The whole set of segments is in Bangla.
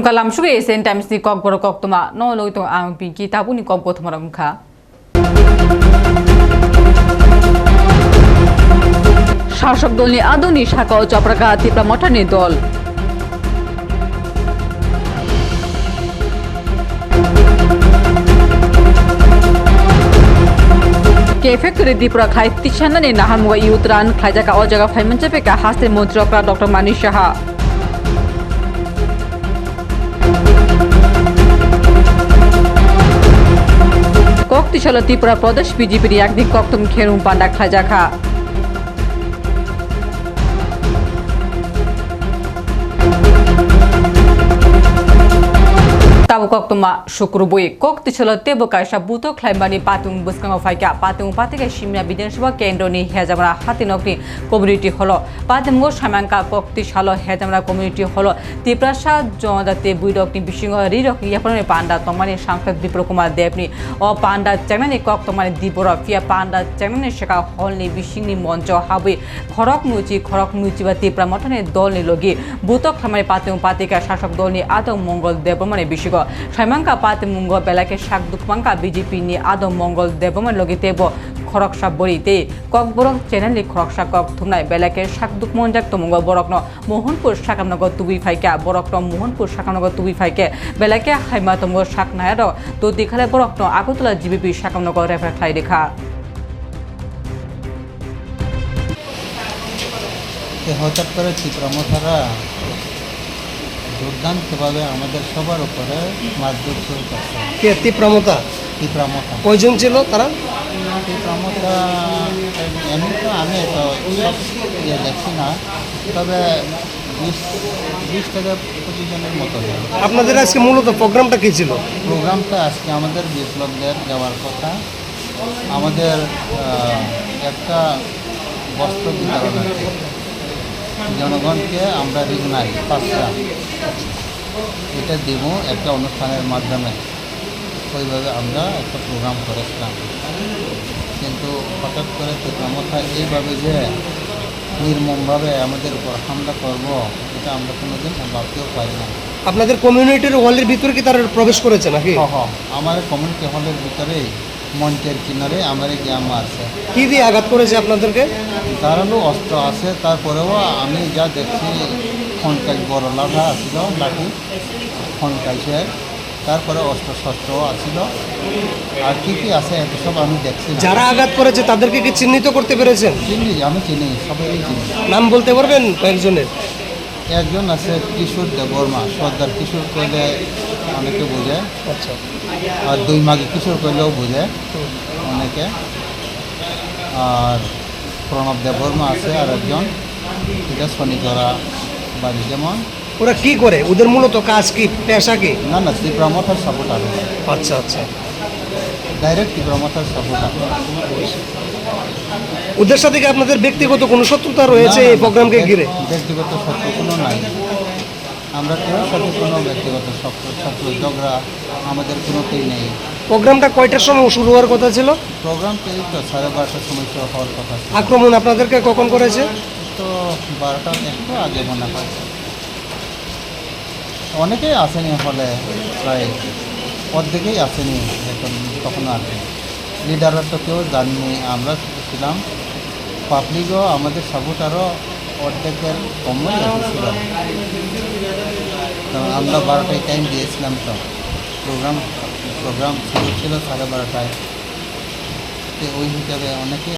From Kalamshuge SN Times ni kok boro kok tuma. No lo to ang pinki tabu ni kok thoma ram kha শাসক দল নিয়ে আদনি শাখা ও চপরাকা তিপ্রা মঠানি দল কেফে করে ত্রিপুরা খাই তিসানানি নাহামুয়া ইউতরান খাইজাকা অজাগা ফাইমঞ্চেপেকা হাসতে মন্ত্রকরা ডক্টর মানিশ সাহা কক্তিশাল ত্রিপুরা প্রদেশ বিজেপির একদিক কক্তম খেরুম পান্ডা খাজাখা। Tabu kok tuma shukrubui kok ticholo tebo kaisa buto khlaimani patung buskang faika patung patike shimna বিধানসভা কেন্দ্র নি হেজামরা হাতিনকনি কমিউনিটি হলো পাতিমগো সামাঙ্কা কক তিশালো হেজামরা কমিউনিটি হলো তিপ্রাসা জনজাতি বুইরকনি বিসিংহ রিরক ইয়াপনে পান্ডা তমানি সাংসদ বিপ্র কুমার দেবনি ও পান্ডা চেংনানি কক তমানি দিবর ফিয়া পান্ডা চেংনানি শেখা হলনি বিসিংনি মঞ্চ হাবুই খরক মুচি খরক মুচি বা তিপ্রা মঠনে দলনি লগি বুতক খামারি পাতিং পাতিকা শাসক দলনি আদৌ মঙ্গল দেবমানে বিশিগ সাইমাঙ্কা পাতিমুঙ্গ বেলাকে শাক দুকমাঙ্কা বিজেপি নি আদৌ মঙ্গল দেবমান লগি তেব খরকসা বরিতে কক বরক চ্যানেলি খরকসা কক থুমনাই বেলাকে শাক দুকমনজাক তমুঙ্গ বরকন মোহনপুর শাকামনগর তুবি ফাইকা বরকন মোহনপুর শাকামনগর তুবি ফাইকে বেলাকে হাইমা তমুঙ্গ শাক নায়ার তো দেখালে বরকন আগতলা জিবিপি শাকামনগর রেফার খাই রেখা হঠাৎ করে চিত্রমথারা দুর্দান্তভাবে আমাদের সবার উপরে মারধর শুরু করছে। কে? তীব্রমতা চিত্রমথা কয়জন ছিল তারা? চিত্রমথা এমনি তো আমি তো সব ইয়ে দেখছি না তবে বিশ বিশ থেকে পঁচিশ জনের মতো আপনাদের আজকে মূলত প্রোগ্রামটা কি ছিল? প্রোগ্রামটা আজকে আমাদের বিপ্লবদের যাওয়ার কথা। আমাদের একটা বস্ত্র বিতরণ আছে। জনগণকে আমরা ঋণ নাই পাঁচটা এটা দিব একটা অনুষ্ঠানের মাধ্যমে। ওইভাবে আমরা একটা প্রোগ্রাম করেছিলাম। কিন্তু হঠাৎ করে চিত্রমথা এইভাবে যে নির্মমভাবে আমাদের উপর হামলা করব এটা আমরা কোনোদিন ভাবতেও পারি না। আপনাদের কমিউনিটির হলের ভিতরে কি তারা প্রবেশ করেছে নাকি? আমার কমিউনিটি হলের ভিতরেই মঞ্চের কিনারে আমার গ্যাম আছে। কি দিয়ে আঘাত করেছে আপনাদেরকে? ধারালো অস্ত্র আছে তারপরেও আমি যা দেখছি খনকাই বড় লাঠা আছিল লাঠি খনকাইছে তারপরে অস্ত্র শস্ত্রও আছিল। আর কি কি আছে এত সব আমি দেখছি যারা আঘাত করেছে তাদেরকে কি চিহ্নিত করতে পেরেছেন? চিনি আমি চিনি সবাই চিনি। নাম বলতে পারবেন কয়েকজনের? একজন আছে কিশোর দেববর্মা সর্দার কিশোর কইলে অনেকে বোঝে। আচ্ছা। আর দুই মাগে কিশোর করলেও বোঝে অনেকে। আর প্রণব দেববর্মা আছে আর একজন। এটা শনিচরা বাড়ি যেমন। ওরা কি করে? ওদের মূলত কাজ কি? পেশা কি? না না তীব্রমথার সাপোর্টার আচ্ছা আচ্ছা। ডাইরেক্ট তীব্রমথার সাপোর্টার ওদের সাথে কি আপনাদের ব্যক্তিগত কোনো শত্রুতা রয়েছে এই প্রোগ্রামকে ঘিরে? ব্যক্তিগত শত্রু কোনো নাই। আমরা কেউ সাথে কোনো ব্যক্তিগত শত্রু শত্রু ঝগড়া আমাদের কোনোতেই নেই। প্রোগ্রামটা কয়টার সময় শুরু হওয়ার কথা ছিল? প্রোগ্রাম এই তো সাড়ে বারোটার সময় তো হওয়ার কথা ছিল। আক্রমণ আপনাদেরকে কখন করেছে? তো বারোটা একটু আগে মনে হয়। অনেকেই আসেনি হলে প্রায় অর্ধেকেই আসেনি এখন তখন আর লিডাররা তো কেউ জানিনি আমরা ছিলাম। পাবলিকও আমাদের সাপোর্টারও অর্ধেকের কমই এসেছিল। তো আমরা বারোটায় টাইম দিয়েছিলাম তো। প্রোগ্রাম প্রোগ্রাম শুরু ছিল সাড়ে বারোটায়। ওই হিসাবে অনেকে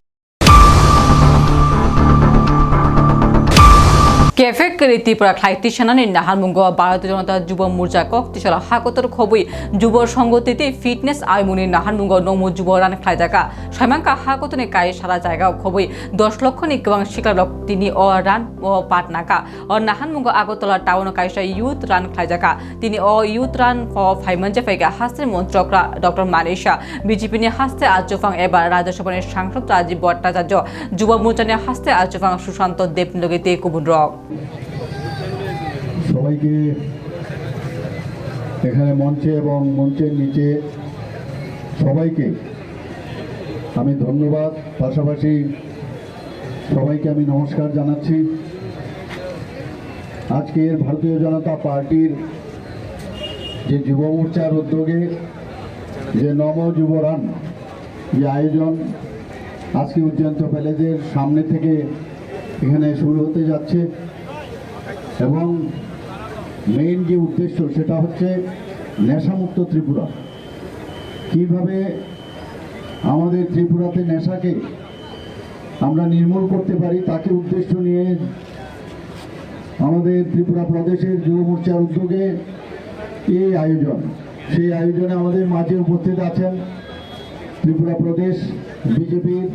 কেফে করে ত্রিপুরা খাইতি সেনানি নাহারমুঙ্গ ভারতীয় জনতা যুব মোর্চা কক্তিশালা হাকতর খবই যুব সংগতিতে ফিটনেস আইমুনি নাহারমুঙ্গ নমু যুব রান খাইজাকা সাইমাঙ্কা হাকতনে কাই সারা জায়গা খবই দশ লক্ষ নি গোবাং শিকারক তিনি ও রান ও পাটনাকা ও নাহানমুঙ্গ আগরতলা টাউন কাইসা ইউথ রান খাইজাকা তিনি ও ইউথ রান ও ফাইমঞ্জে ফাইগা হাস্তের মন্ত্রকরা ডক্টর মানিশা বিজেপি নিয়ে হাসতে আজফাং এবার রাজ্যসভার সাংসদ রাজীব ভট্টাচার্য। যুব মোর্চা নিয়ে হাসতে আজফাং সুশান্ত দেব লগিতে কুবুন রক সবাইকে এখানে মঞ্চে এবং মঞ্চের নিচে সবাইকে আমি ধন্যবাদ। পাশাপাশি সবাইকে আমি নমস্কার জানাচ্ছি। আজকের ভারতীয় জনতা পার্টির যে যুব মোর্চার উদ্যোগে যে নব যুবরান যে আয়োজন, আজকে উজ্জয়ন্ত প্যালেজের সামনে থেকে এখানে শুরু হতে যাচ্ছে। এবং মেইন যে উদ্দেশ্য সেটা হচ্ছে নেশামুক্ত ত্রিপুরা। কীভাবে আমাদের ত্রিপুরাতে নেশাকে আমরা নির্মূল করতে পারি, তাকে উদ্দেশ্য নিয়ে আমাদের ত্রিপুরা প্রদেশের যুব মোর্চার উদ্যোগে এই আয়োজন। সেই আয়োজনে আমাদের মাঝে উপস্থিত আছেন ত্রিপুরা প্রদেশ বিজেপির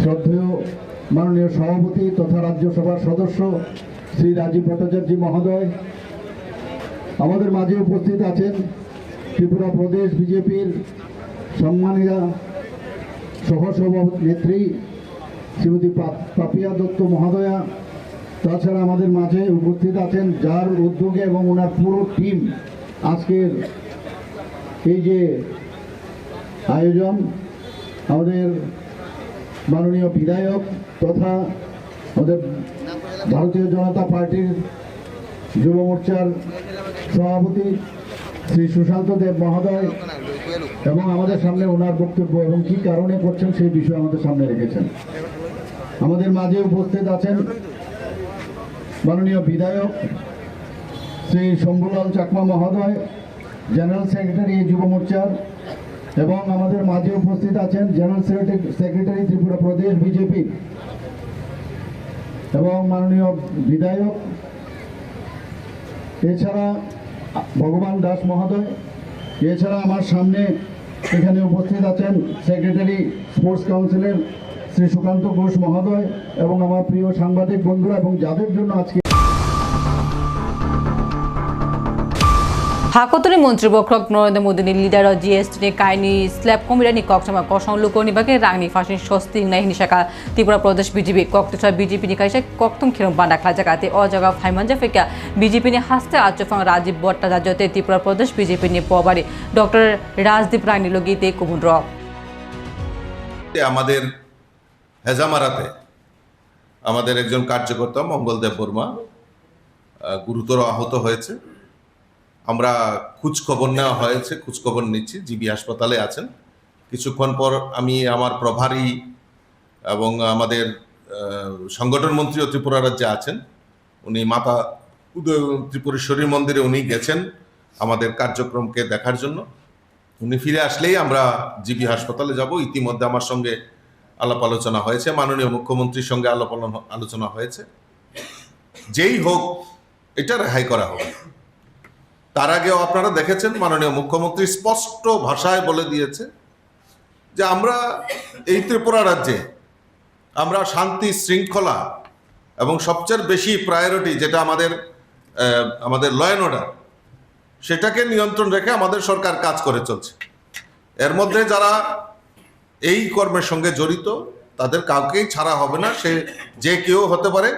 শ্রদ্ধেয় মাননীয় সভাপতি তথা রাজ্যসভার সদস্য শ্রী রাজীব ভট্টাচার্য মহোদয় আমাদের মাঝে উপস্থিত আছেন ত্রিপুরা প্রদেশ বিজেপির সম্মানীরা সহসভানেত্রী শ্রীমতী পাপিয়া দত্ত মহোদয়া, তাছাড়া আমাদের মাঝে উপস্থিত আছেন যার উদ্যোগে এবং ওনার পুরো টিম আজকের এই যে আয়োজন, আমাদের মাননীয় বিধায়ক তথা আমাদের ভারতীয় জনতা পার্টির যুব মোর্চার সভাপতি শ্রী সুশান্ত দেব মহোদয় এবং আমাদের সামনে ওনার বক্তব্য এবং কি কারণে করছেন সেই বিষয় আমাদের সামনে রেখেছেন। আমাদের মাঝে উপস্থিত আছেন মাননীয় বিধায়ক শ্রী শম্ভুলাল চাকমা মহোদয়, জেনারেল সেক্রেটারি যুব মোর্চার এবং আমাদের মাঝে উপস্থিত আছেন জেনারেল সেক্রেটারি ত্রিপুরা প্রদেশ বিজেপি এবং মাননীয় বিধায়ক, এছাড়া ভগবান দাস মহোদয়, এছাড়া আমার সামনে এখানে উপস্থিত আছেন সেক্রেটারি স্পোর্টস কাউন্সিলের শ্রী সুকান্ত ঘোষ মহোদয় এবং আমার প্রিয় সাংবাদিক বন্ধুরা এবং যাদের জন্য আজকে হাকতনি মন্ত্ৰী বক্ৰক নৰেন্দ্ৰ মোদীনি লিডাৰৰ জি এছ টি কাহিনী স্লেব কমিৰানি ককচামা কসং লোকনি বাকে রাংনি ফাঁসি স্বস্তি নাই হিনিসাকা ত্রিপুরা প্রদেশ বিজেপি কক্তেশ্বর বিজেপি নি কাইসা কক্তম খিরম বান্ডা খা জাগাতে অ জায়গা ফাইমানজা ফেকা বিজেপি নি হাসতে আচফাং রাজীব ভট্টাচার্যতে ত্রিপুরা প্রদেশ বিজেপি নি পবারি ডক্টর রাজদীপ রানী লগিতে কুমুন র যে আমাদের হেজামারাতে আমাদের একজন কার্যকর্তা মঙ্গলদেব বর্মা গুরুতর আহত হয়েছে। আমরা খোঁজখবর নেওয়া হয়েছে, খোঁজখবর নিচ্ছি, জিবি হাসপাতালে আছেন। কিছুক্ষণ পর আমি আমার প্রভারী এবং আমাদের সংগঠন মন্ত্রীও ত্রিপুরা রাজ্যে আছেন। উনি মাতা উদয় ত্রিপুরেশ্বরী মন্দিরে উনি গেছেন আমাদের কার্যক্রমকে দেখার জন্য। উনি ফিরে আসলেই আমরা জিবি হাসপাতালে যাব। ইতিমধ্যে আমার সঙ্গে আলাপ আলোচনা হয়েছে, মাননীয় মুখ্যমন্ত্রীর সঙ্গে আলাপ আলো- আলোচনা হয়েছে। যেই হোক, এটা রেহাই করা হবে তার আগেও আপনারা দেখেছেন মাননীয় মুখ্যমন্ত্রী স্পষ্ট ভাষায় বলে দিয়েছে যে আমরা এই ত্রিপুরা রাজ্যে আমরা শান্তি, শৃঙ্খলা এবং সবচেয়ে বেশি প্রায়োরিটি যেটা আমাদের আমাদের ল অ্যান্ড অর্ডার সেটাকে নিয়ন্ত্রণ রেখে আমাদের সরকার কাজ করে চলছে। এর মধ্যে যারা এই কর্মের সঙ্গে জড়িত, তাদের কাউকেই ছাড়া হবে না, সে যে কেউ হতে পারে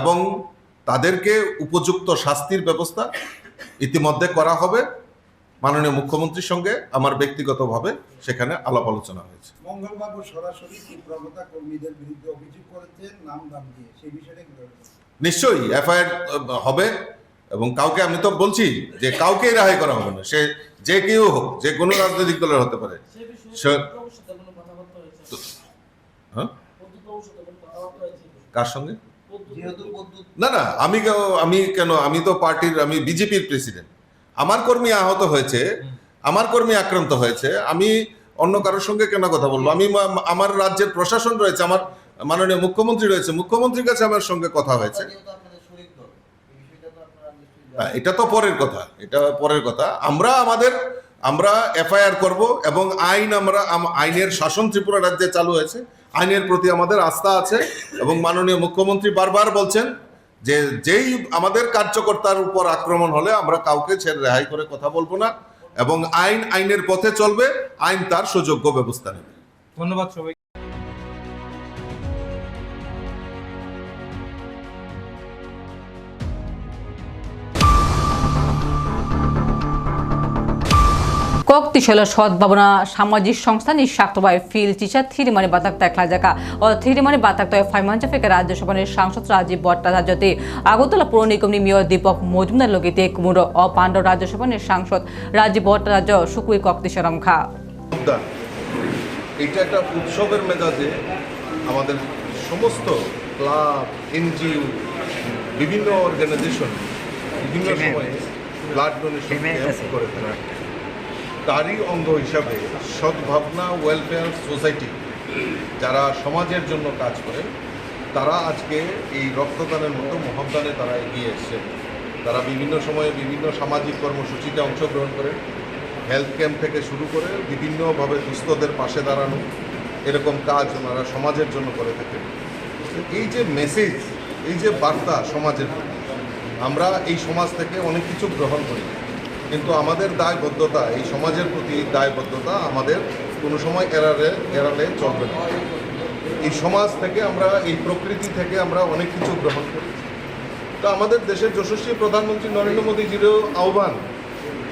এবং তাদেরকে উপযুক্ত শাস্তির ব্যবস্থা ইতিমধ্যে করা হবে। মাননীয় মুখ্যমন্ত্রীর সঙ্গে আমার ব্যক্তিগতভাবে সেখানে আলাপ আলোচনা হয়েছে। মঙ্গলবাবু সরাসরি তীব্রতা কর্মীদের বিরুদ্ধে অভিযোগ করেছেন? নাম দাম দিয়ে সেই বিষয়টা নিশ্চয়ই এফআইআর হবে। এবং কাউকে আমি তো বলছি যে কাউকেই রেহাই করা হবে না। সে যে কেউ হোক যে কোনো রাজনৈতিক দলের হতে পারে। হ্যাঁ? কার সঙ্গে? না না আমি আমি কেন আমি তো পার্টির আমি বিজেপির প্রেসিডেন্ট। আমার কর্মী আহত হয়েছে আমার কর্মী আক্রান্ত হয়েছে আমি অন্য কারোর সঙ্গে কেন কথা বলব? আমি আমার রাজ্যের প্রশাসন রয়েছে আমার মাননীয় মুখ্যমন্ত্রী রয়েছে মুখ্যমন্ত্রীর কাছে আমার সঙ্গে কথা হয়েছে। হ্যাঁ, এটা তো পরের কথা এটা পরের কথা। আমরা আমাদের আমরা এফআইআর করব এবং আইন আমরা আইনের শাসন ত্রিপুরা রাজ্যে চালু হয়েছে। আইনের প্রতি আমাদের আস্থা আছে এবং মাননীয় মুখ্যমন্ত্রী বারবার বলছেন যে যেই আমাদের কার্যকর্তার উপর আক্রমণ হলে আমরা কাউকে ছেড়ে রেহাই করে কথা বলব না এবং আইন আইনের পথে চলবে, আইন তার সুযোগ্য ব্যবস্থা নেবে। ধন্যবাদ সবাই শক্তিশালী সদ্ভাবনা সামাজিক সংস্থা নিঃস্বার্থবায় ফিল চিচা থিরিমানি বাতাক তাকলা জাকা ও থিরিমানি বাতাক তয় ফাইমাঞ্চা ফেকে রাজ্যসভার সাংসদ রাজীব ভট্টাচার্যতে আগরতলা পৌর নিগম মেয়র দীপক মজুমদার লগেতে কুমুর ও পাণ্ডব রাজ্যসভার সাংসদ রাজীব ভট্টাচার্য সুকুই কক্তিশরম খা। এটা একটা উৎসবের মেজাজে আমাদের সমস্ত ক্লাব এনজিও বিভিন্ন অর্গানাইজেশন বিভিন্ন সময়ে ব্লাড ডোনেশন করে থাকে। তারই অঙ্গ হিসাবে সদ্ভাবনা ওয়েলফেয়ার সোসাইটি যারা সমাজের জন্য কাজ করে, তারা আজকে এই রক্তদানের মতো মহাদানে তারা এগিয়ে এসছে তারা বিভিন্ন সময়ে বিভিন্ন সামাজিক কর্মসূচিতে অংশগ্রহণ করে হেলথ ক্যাম্প থেকে শুরু করে বিভিন্নভাবে দুস্থদের পাশে দাঁড়ানো, এরকম কাজ ওনারা সমাজের জন্য করে থাকেন। এই যে মেসেজ এই যে বার্তা সমাজের আমরা এই সমাজ থেকে অনেক কিছু গ্রহণ করি। কিন্তু আমাদের দায়বদ্ধতা, এই সমাজের প্রতি দায়বদ্ধতা আমাদের কোনো সময় এড়ালে এড়ালে চলবে না। এই সমাজ থেকে আমরা, এই প্রকৃতি থেকে আমরা অনেক কিছু গ্রহণ করি। তো আমাদের দেশের যশস্বী প্রধানমন্ত্রী নরেন্দ্র মোদীজিরও আহ্বান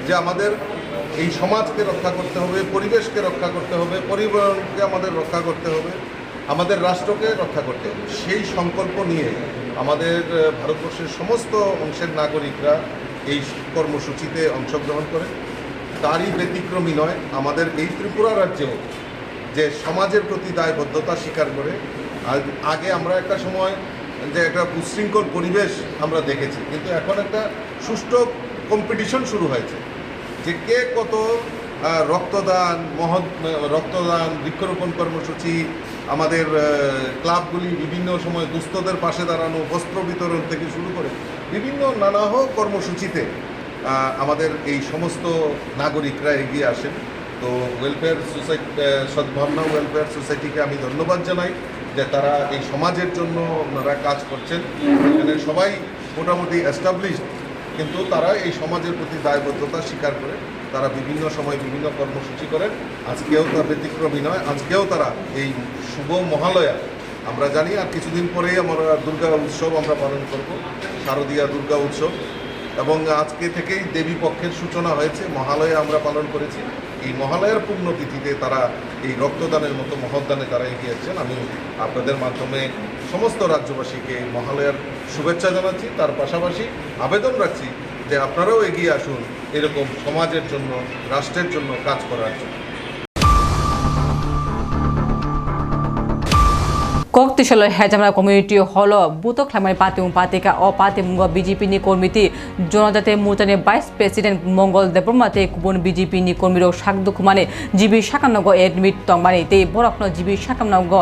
যে আমাদের এই সমাজকে রক্ষা করতে হবে, পরিবেশকে রক্ষা করতে হবে পরিবহনকে আমাদের রক্ষা করতে হবে, আমাদের রাষ্ট্রকে রক্ষা করতে সেই সংকল্প নিয়ে আমাদের ভারতবর্ষের সমস্ত অংশের নাগরিকরা এই কর্মসূচিতে অংশগ্রহণ করে। তারই ব্যতিক্রমী নয়, আমাদের এই ত্রিপুরা রাজ্যেও যে সমাজের প্রতি দায়বদ্ধতা স্বীকার করে আগ- আগে আমরা একটা সময় যে একটা উচ্ছৃঙ্খল পরিবেশ আমরা দেখেছি, কিন্তু এখন একটা সুষ্ঠু কম্পিটিশন শুরু হয়েছে। যে কে কত রক্তদান, মহৎ রক্তদান, বৃক্ষরোপণ কর্মসূচি, আমাদের ক্লাবগুলি বিভিন্ন সময় দুস্থদের পাশে দাঁড়ানো, বস্ত্র বিতরণ থেকে শুরু করে বিভিন্ন নানাহ কর্মসূচিতে আমাদের এই সমস্ত নাগরিকরা এগিয়ে আসেন। তো ওয়েলফেয়ার সোসাইটি সদ্ভাবনা ওয়েলফেয়ার সোসাইটিকে আমি ধন্যবাদ জানাই যে তারা এই সমাজের জন্য ওনারা কাজ করছেন। এখানে সবাই মোটামুটি এস্টাবলিশড কিন্তু তারা এই সমাজের প্রতি দায়বদ্ধতা স্বীকার করে। তারা বিভিন্ন সময় বিভিন্ন কর্মসূচি করেন। আজকেও তার ব্যতিক্রমী নয়। আজকেও তারা এই শুভ মহালয়া। আমরা জানি আর কিছুদিন পরেই আমরা দুর্গা উৎসব আমরা পালন করব। শারদীয়া দুর্গা উৎসব। এবং আজকে থেকেই দেবী পক্ষের সূচনা হয়েছে, মহালয়া আমরা পালন করেছি। এই মহালয়ার পুণ্যতিথিতে তারা এই রক্তদানের মতো মহদানে তারা এগিয়েছেন আমি আপনাদের মাধ্যমে সমস্ত রাজ্যবাসীকে মহালয়ার শুভেচ্ছা জানাচ্ছি। তার পাশাপাশি আবেদন রাখছি যে আপনারাও এগিয়ে আসুন এরকম সমাজের জন্য, রাষ্ট্রের জন্য কাজ করার জন্য। কক্তিশালের হেজামরা কমিউনিটি হল বুত খ্লামাই পাতিং পাতিকা ও পাতিমুঙ্গ বিজেপি নি কর্মীতি, জনজাতি মুতানি ভাইস প্রেসিডেন্ট মঙ্গল দেবরমাতে কুবন বিজেপি নি কর্মীর সাকদু খুমানে জিবি সাকামনগ এডমিট তংমানি তে বরফন জিবি সাকামনগ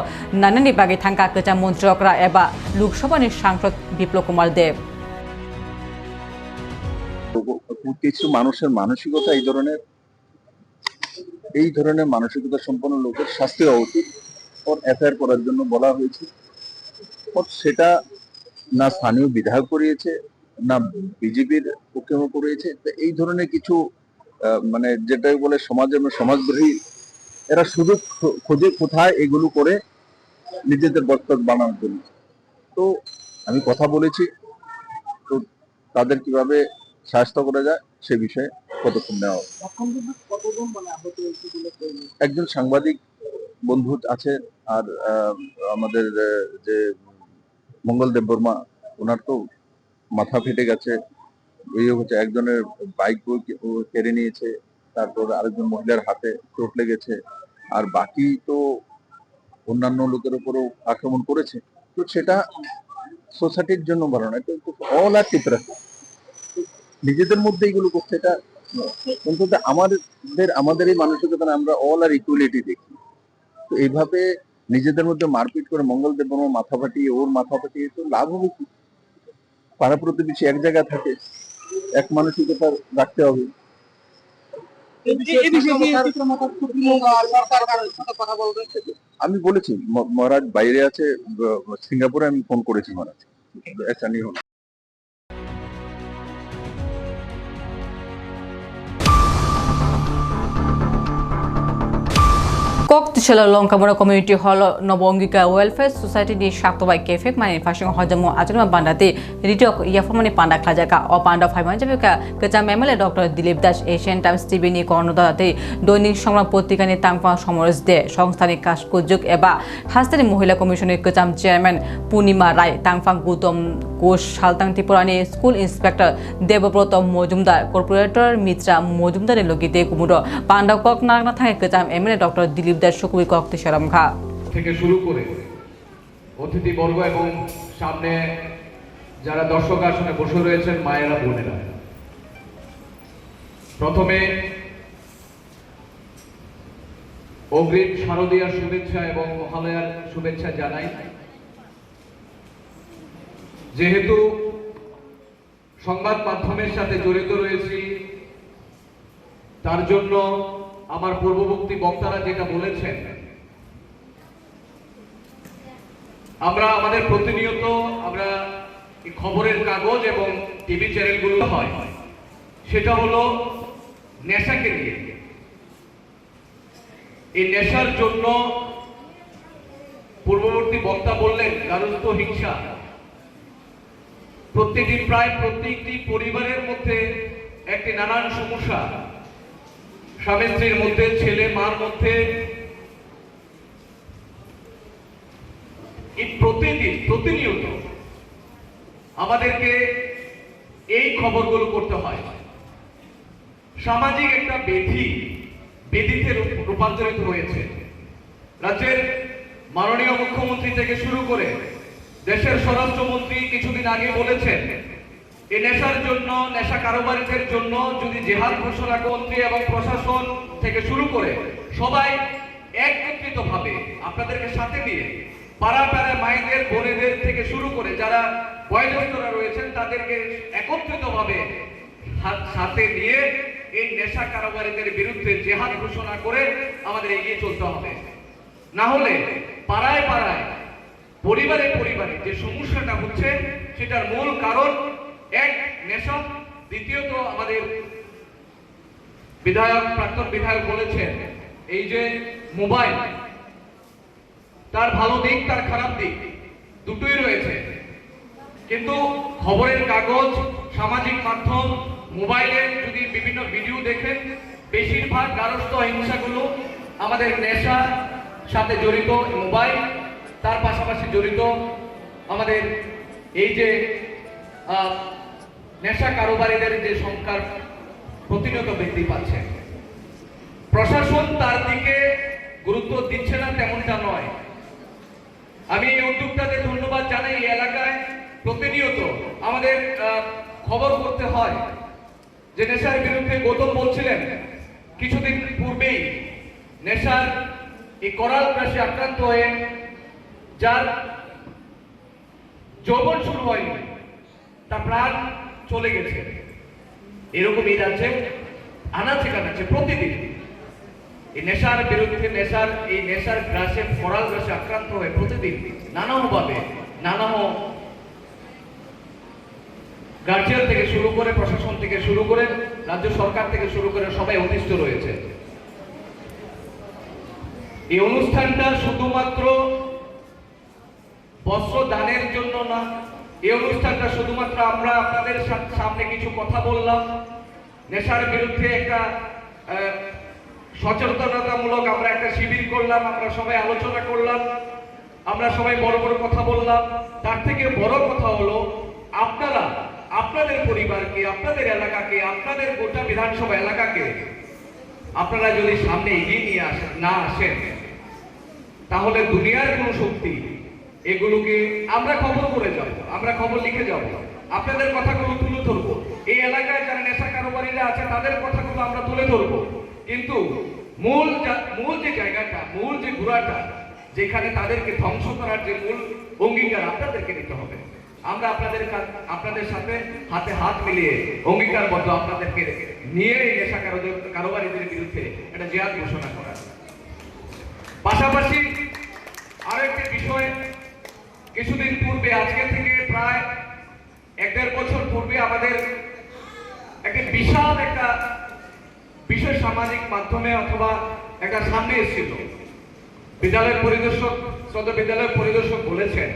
নানানি বাগে থাঙ্কা কেচা মন্ত্রকরা এবা লোকসভানি সাংসদ বিপ্লব কুমার দেব। কিছু মানুষের মানসিকতা এই ধরনের এই ধরনের মানসিকতা সম্পন্ন লোকের শাস্তি হওয়া উচিত। ওর এফআইআর করার জন্য বলা হয়েছে। সেটা না স্থানীয় বিধায়ক করিয়েছে না বিজেপির পক্ষে করিয়েছে। তো এই ধরনের কিছু মানে যেটাই বলে সমাজের সমাজদ্রোহী এরা সুযোগ খোঁজে কোথায় এগুলো করে নিজেদের বক্তব্য বানানোর জন্য। তো আমি কথা বলেছি তো তাদের কীভাবে সাহায্য করা যায় সে বিষয়ে পদক্ষেপ নেওয়া হবে। একজন সাংবাদিক বন্ধু আছে আর আমাদের যে মঙ্গল দেব বর্মা, ওনার তো মাথা ফেটে গেছে। এই হচ্ছে একজনের বাইক কেড়ে নিয়েছে, তারপর আরেকজন মহিলার হাতে চোট লেগেছে। আর বাকি তো অন্যান্য লোকের উপরও আক্রমণ করেছে। তো সেটা সোসাইটির জন্য ভালো না অল আর টিপরা নিজেদের মধ্যে এগুলো করছে, এটা অন্তত আমাদের আমাদের এই মানসিকতা আমরা অল আর ইকুয়ালিটি দেখি। তো এইভাবে নিজেদের মধ্যে মারপিট করে মঙ্গল দেব মাথা ফাটিয়ে ওর মাথা ফাটিয়ে তো লাভ হবে কি? পাড়া প্রতিবেশী এক জায়গায় থাকে এক মানসিকতা রাখতে হবে। আমি বলেছি ম- মহারাজ বাইরে আছে সিঙ্গাপুরে আমি ফোন করেছি মহারাজ। একটা কক লঙ্কামোড়া কমিউনিটি হল নব Angika welfare society ni saktobai kefek mani fashion hojamo ajama bandate ritok yafamani panda khajaka o panda phaiman jabeka kecha memele dr Dilip Das Asian Times TV নি কর্ণদাতে দৈনিক সংগ্রাম পত্রিকা নি তাংফা সমরস দে। সংস্থানি কাশকুজুক এবা হাস্তানি মহিলা কমিশনের কেচাম চেয়ারম্যান পূর্ণিমা রায় তাংফাং গৌতম কোষ সালতাং ত্রিপুরানি school inspector Debabrata Majumdar, corporator Mitra মজুমদারের লগিতে কুমুর পান্ডা কক নাগনা থাকে কেচাম এমএলএ ডক্টর দিলীপ দাস, সুকুবি কক তিসারাম খা। থেকে শুরু করে অতিথিবর্গ এবং সামনে যারা দর্শক আসনে বসে রয়েছেন, মায়েরা, বোনেরা, প্রথমে অগ্রিম শারদীয়ার শুভেচ্ছা এবং মহালয়ার শুভেচ্ছা জানাই। যেহেতু সংবাদ মাধ্যমের সাথে জড়িত রয়েছি, তার জন্য আমার পূর্ববর্তী বক্তারা যেটা বলেছেন, আমরা আমাদের প্রতিনিয়ত আমরা খবরের কাগজ এবং টিভি চ্যানেলগুলো হয়, সেটা হলো নেশাকে নিয়ে। এই নেশার জন্য পূর্ববর্তী বক্তা বললেন, গারস্থ হিংসা। প্রত্যেকটি প্রায় প্রত্যেকটি পরিবারের মধ্যে একটি নানান সমস্যা। স্বামী স্ত্রীর মধ্যে, ছেলে মার মধ্যে। প্রতিদিন, প্রতিনিয়ত আমাদেরকে এই খবরগুলো করতে হয়। সামাজিক একটা বেধি বেদিতে রূপান্তরিত হয়েছে। রাজ্যের মাননীয় মুখ্যমন্ত্রী থেকে শুরু করে দেশের স্বরাষ্ট্রমন্ত্রী কিছুদিন আগে বলেছেন এই নেশার জন্য, নেশা কারোবারিদের জন্য যদি জেহাদ ঘোষণা মন্ত্রী এবং প্রশাসন থেকে শুরু করে সবাই একত্রিত ভাবে আপনাদেরকে সাথে নিয়ে পাড়া পাড়া মায়েদের বোনেদের থেকে শুরু করে যারা বয়োজ্যেষ্ঠরা রয়েছেন, তাদেরকে একত্রিত ভাবে সাথে নিয়ে এই নেশা কারোবারিদের বিরুদ্ধে জেহাদ ঘোষণা করে আমাদের এগিয়ে চলতে হবে। না হলে পাড়ায় পাড়ায় পরিবারে পরিবারে যে সমস্যাটা হচ্ছে, সেটার মূল কারণ এক, নেশা। দ্বিতীয়ত আমাদের বিধায়ক, প্রাক্তন বিধায়ক বলেছেন, এই যে মোবাইল, তার ভালো দিক, তার খারাপ দিক, দুটোই রয়েছে। কিন্তু খবরের কাগজ, সামাজিক মাধ্যম, মোবাইলে যদি বিভিন্ন ভিডিও দেখেন, বেশিরভাগ গারস্থ হিংসাগুলো আমাদের নেশা সাথে জড়িত মোবাইল। তার পাশাপাশি জড়িত আমাদের এই যে নেশা কারোবারীদের যে সংখ্যার প্রতিনিয়ত বৃদ্ধি পাচ্ছে। প্রশাসন তার দিকে গুরুত্ব দিচ্ছে না তেমনটা নয়। আমি এই উদ্যোক্তাদের ধন্যবাদ জানাই এই এলাকায়। প্রতিনিয়ত আমাদের খবর করতে হয় যে নেশার বিরুদ্ধে গৌতম বলছিলেন, কিছুদিন পূর্বেই নেশার এই করাল গ্রাসে আক্রান্ত হয়ে যার যৌবন শুরু হয়নি, তার প্রাণ চলে গেছে। এরকম এই রাজ্যে আনাচে কানাচে প্রতিদিন। এই নেশার বিরুদ্ধে, নেশার, এই নেশার গ্রাসে, ফরাল গ্রাসে আক্রান্ত হয়ে প্রতিদিন নানাভাবে, নানা গার্জিয়ান থেকে শুরু করে, প্রশাসন থেকে শুরু করে, রাজ্য সরকার থেকে শুরু করে সবাই অতিষ্ঠ রয়েছে। এই অনুষ্ঠানটা শুধুমাত্র বস্ত্র দানের জন্য না। এই অনুষ্ঠানটা শুধুমাত্র আমরা আপনাদের সামনে কিছু কথা বললাম। নেশার বিরুদ্ধে একটা সচেতনতামূলক আমরা একটা শিবির করলাম, আমরা সবাই আলোচনা করলাম, আমরা সবাই বড় বড় কথা বললাম। তার থেকে বড় কথা হলো, আপনারা, আপনাদের পরিবারকে, আপনাদের এলাকাকে, আপনাদের গোটা বিধানসভা এলাকাকে, আপনারা যদি সামনে এগিয়ে নিয়ে আসেন না আসেন, তাহলে দুনিয়ার কোনো শক্তি এগুলোকে আমরা খবর করে যাব, আমরা খবর লিখে যাব। আপনাদের কথাগুলো তুলে ধরবো। এই এলাকায় যারা নেশা কারোবারীরা আছে, তাদের কথাগুলো আমরা তুলে ধরবো। কিন্তু মূল মূল যে জায়গাটা, মূল যে ঘোড়াটা, যেখানে তাদেরকে ধ্বংস করার যে মূল অঙ্গীকার আপনাদেরকে নিতে হবে। আমরা আপনাদের আপনাদের সাথে হাতে হাত মিলিয়ে অঙ্গীকারবদ্ধ আপনাদেরকে নিয়ে এই নেশা কারো- কারোবারীদের বিরুদ্ধে একটা জেহাদ ঘোষণা করা। পাশাপাশি আরও একটি বিষয় কিছুদিন পূর্বে, আজকে থেকে প্রায় এক দেড় বছর পূর্বে আমাদের একটি বিশাল একটা বিষয় সামাজিক মাধ্যমে অথবা একটা সামনে এসেছিল। বিদ্যালয়ের পরিদর্শক শ্রদ্ধা বিদ্যালয়ের পরিদর্শক বলেছেন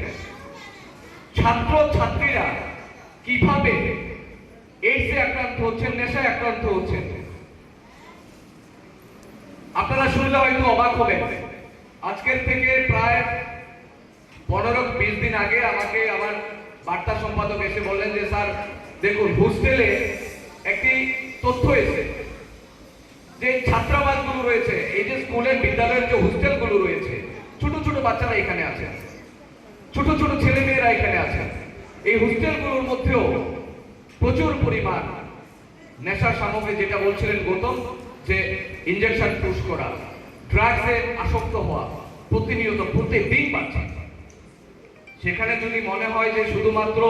ছাত্র ছাত্রীরা কীভাবে এইডসে আক্রান্ত হচ্ছেন, নেশায় আক্রান্ত হচ্ছেন? আপনারা শুনলে হয়তো অবাক হবেন। আজকের থেকে প্রায় পনেরো বিশ দিন আগে আমাকে আমার বার্তা সম্পাদক এসে বললেন যে, স্যার, দেখুন, হোস্টেলে একটি তথ্য এসে যে ছাত্রাবাসগুলো রয়েছে, এই যে স্কুলের বিদ্যালয়ের যে হোস্টেলগুলো রয়েছে, ছোট ছোট বাচ্চারা এখানে আছে, ছোট ছোট ছেলে মেয়েরা এখানে আছে, এই হোস্টেলগুলোর মধ্যেও প্রচুর পরিমাণ নেশা সামগ্রী, যেটা বলছিলেন গৌতম, যে ইঞ্জেকশন পুশ করা ড্রাগসে আসক্ত হওয়া, প্রতিনিয়ত প্রত্যেকদিন পাচ্ছে সেখানে যদি মনে হয় যে শুধুমাত্র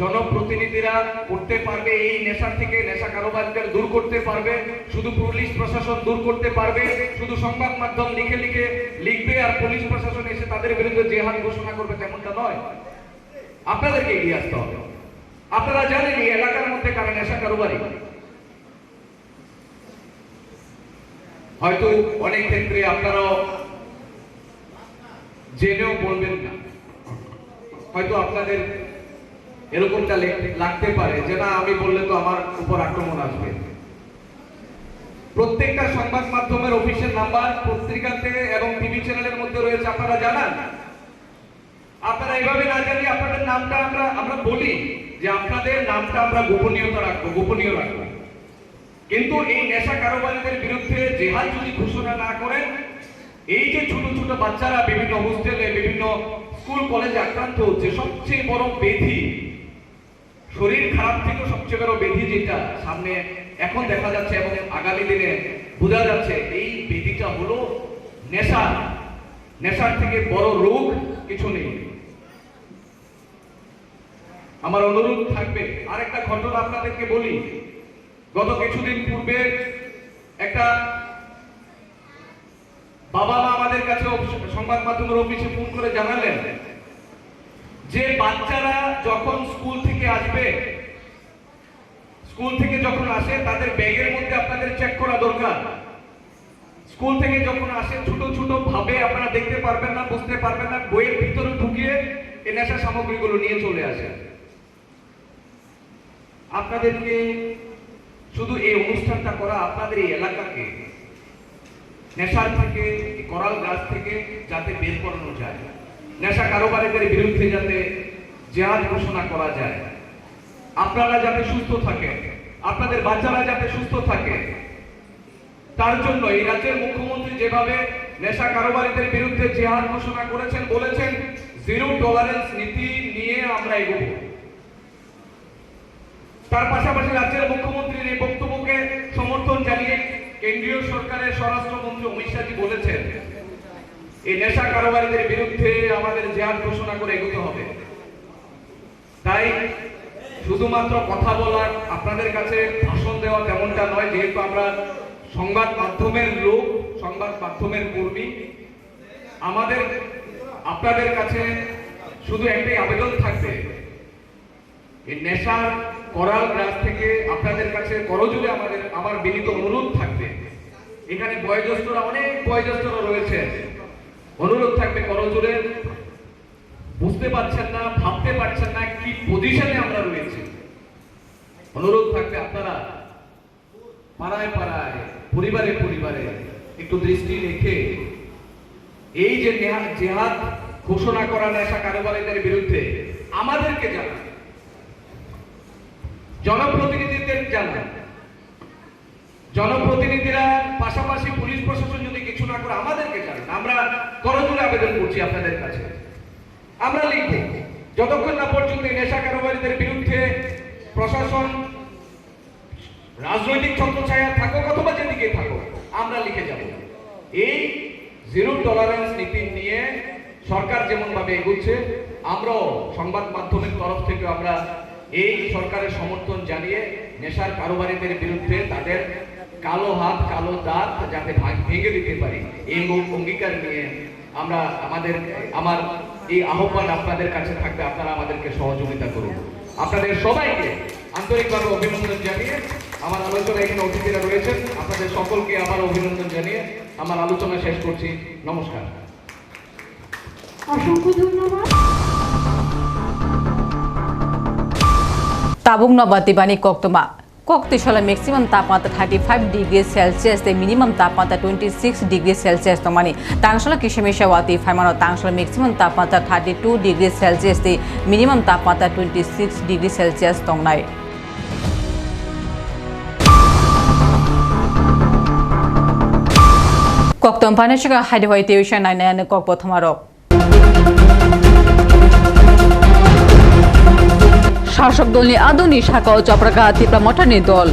জনপ্রতিনিধিরা করতে পারবে, এই নেশা থেকে নেশা কারোবারদের দূর করতে পারবে, শুধু পুলিশ প্রশাসন দূর করতে পারবে, শুধু সংবাদ মাধ্যম লিখে লিখে লিখবে আর পুলিশ প্রশাসন এসে তাদের বিরুদ্ধে জেহাদ ঘোষণা করবে তেমনটা নয়। আপনাদেরকে এগিয়ে আসতে হবে। আপনারা জানেন এই এলাকার মধ্যে কারা নেশা কারোবারি হয়তো অনেক ক্ষেত্রে আপনারাও জেনেও বলবেন না। হয়তো আপনাদের এরকমটা লাগতে পারে যে না আমি বললে তো আমার উপর আক্রমণ আসবে। প্রত্যেকটা সংবাদ মাধ্যমের অফিসের নাম্বার পত্রিকাতে এবং টিভি চ্যানেলের মধ্যে রয়েছে, আপনারা জানান। আপনারা এভাবে না জানি আপনাদের নামটা আমরা আমরা বলি যে আপনাদের নামটা আমরা গোপনীয়তা রাখব, গোপনীয় রাখব। কিন্তু এই নেশা কারোবারীদের বিরুদ্ধে জেহাদ যদি ঘোষণা না করেন, এই যে ছোট ছোট বাচ্চারা বিভিন্ন হোস্টেলে, বিভিন্ন স্কুল, কলেজে আক্রান্ত হচ্ছে, সবচেয়ে বড় বেধি শরীর খারাপ থেকে সবচেয়ে বড় বেধি যেটা, সামনে এখন দেখা যাচ্ছে এবং আগামী দিনে বোঝা যাচ্ছে, এই বেধিটা হলো নেশা। নেশার থেকে বড় রোগ কিছু নেই। আমার অনুরোধ থাকবে, আরেকটা ঘটনা আপনাদেরকে বলি। গত কিছুদিন পূর্বে একটা বাবা মা আমাদের কাছে সংবাদ মাধ্যমের অফিসে ফোন করে জানালেন যে বাচ্চারা যখন স্কুল থেকে আসবে, স্কুল থেকে যখন আসে, তাদের ব্যাগের মধ্যে আপনাদের চেক করা দরকার। স্কুল থেকে যখন আসে, ছোট ছোট ভাবে আপনারা দেখতে পারবেন না, বুঝতে পারবেন না, বইয়ের ভিতরে ঢুকিয়ে এই নেশা সামগ্রীগুলো নিয়ে চলে আসে। আপনাদেরকে শুধু এই অনুষ্ঠানটা করা আপনাদের এই এলাকাকে নেশার থেকে করাল গাছ থেকে যাতে বের করানো যায়। নেশা কারোবারীদের বিরুদ্ধে যাতে জেহাদ ঘোষণা করা যায়। আপনারা যাতে সুস্থ থাকেন, আপনাদের বাচ্চারা যাতে সুস্থ থাকে, তার জন্য এই রাজ্যের মুখ্যমন্ত্রী যেভাবে নেশা কারোবারীদের বিরুদ্ধে জেহাদ ঘোষণা করেছেন, বলেছেন, জিরো টলারেন্স নীতি নিয়ে আমরা এগোবো। তার পাশাপাশি রাজ্যের মুখ্যমন্ত্রীর এই বক্তব্যকে সমর্থন জানিয়ে কেন্দ্রীয় সরকারের স্বরাষ্ট্রমন্ত্রী অমিত শাহজি বলেছেন, এই নেশা কারোবারীদের বিরুদ্ধে আমাদের জেহাদ ঘোষণা করে এগোতে হবে। তাই শুধুমাত্র কথা বলার আপনাদের কাছে ভাষণ দেওয়া তেমনটা নয়, যেহেতু আমরা সংবাদ মাধ্যমের লোক, সংবাদ মাধ্যমের কর্মী, আমাদের, আপনাদের কাছে শুধু একটাই আবেদন থাকবে, এই নেশার করাল গ্রাস থেকে আপনাদের কাছে করজোরে আমাদের, আমার বিনীত অনুরোধ থাকবে। এখানে বয়োজ্যেষ্ঠরা, অনেক বয়োজ্যেষ্ঠরা রয়েছে। অনুরোধ থাকবে করজোরে বুঝতে পারছেন না, ভাবতে পারছেন না কি পজিশনে আমরা রয়েছি। অনুরোধ থাকবে আপনারা পাড়ায় পাড়ায়, পরিবারে পরিবারে একটু দৃষ্টি রেখে এই যে জেহাদ ঘোষণা করা নেশা কারোবারীদের বিরুদ্ধে আমাদেরকে জানান। জনপ্রতিনিধিদের জানান। জনপ্রতিনিধিরা পাশাপাশি পুলিশ প্রশাসন যদি কিছু না করে আমাদেরকে জানান, আমরা করজোরে আবেদন করছি আপনাদের কাছে। আমরা লিখব, যতক্ষণ না পর্যন্ত নেশা কারোবারীদের বিরুদ্ধে প্রশাসন রাজনৈতিক ছত্রছায়া থাকুক অথবা যেদিকে থাকুক, আমরা লিখে যাব। এই জিরো টলারেন্স নীতি নিয়ে সরকার যেমন ভাবে এগুচ্ছে, আমরাও সংবাদ মাধ্যমের তরফ থেকে আমরা এই সরকারের সমর্থন জানিয়ে নেশার কারোবারীদের বিরুদ্ধে তাদের কালো হাত কালো দাঁত যাতে ভেঙে দিতে পারি। এই অঙ্গ- অঙ্গীকার নিয়ে আমরা আমাদের আমার এই আহ্বান আপনাদের কাছে থাকবে আপনারা আমাদেরকে সহযোগিতা করুন। আপনাদের সবাইকে আন্তরিকভাবে অভিনন্দন জানিয়ে আমার আলোচনা এখানে অতিথিরা রয়েছেন। আপনাদের সকলকে আবার অভিনন্দন জানিয়ে আমার আলোচনা শেষ করছি। নমস্কার। অসংখ্য ধন্যবাদ। তাবুক নবাতিবানি কোক্তমা কোকতিশলা ম্যাক্সিমাম তাপমাত্রা থার্টি ফাইভ ডিগ্রি সেলসিয়াস তে মিনিমাম তাপমাত্রা টোয়েন্টি সিক্স ডিগ্রি সেলসিয়াস তমানি তাংশলা কিসেমিশা ওয়াতি ফাইমানো তাংশলা ম্যাক্সিমাম তাপমাত্রা থার্টি টু ডিগ্রি সেলসিয়াস তে মিনিমাম তাপমাত্রা টোয়েন্টি সিক্স ডিগ্রি সেলসিয়াস তংনাই কোকতম ফাইনান্সিয়াল হাইডে টিউশন নাইনায়ানো কক প্রথমারক শাসক দলনি আদনি শাখা ও চপ্রাকা তিপ্রা মঠানি দল।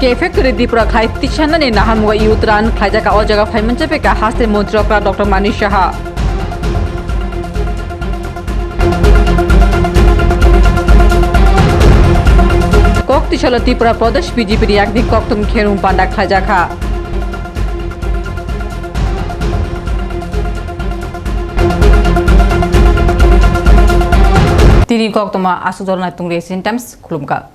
কে ফ্যাক্টরি দিপুরা খাই তিসানানি নাহামুয়া ইউত্রান খাইজাকা অজাগা ফাইমনচেপেকা হাস্তে মন্ত্রকরা ডক্টর মানিশ সাহা। কক্তিশালা ত্রিপুরা প্রদেশ, বিজেপির একদিক কক্তম খেরুম পান্ডা খাজাখা তিনি kok toma asu dol na tung resin times khulumka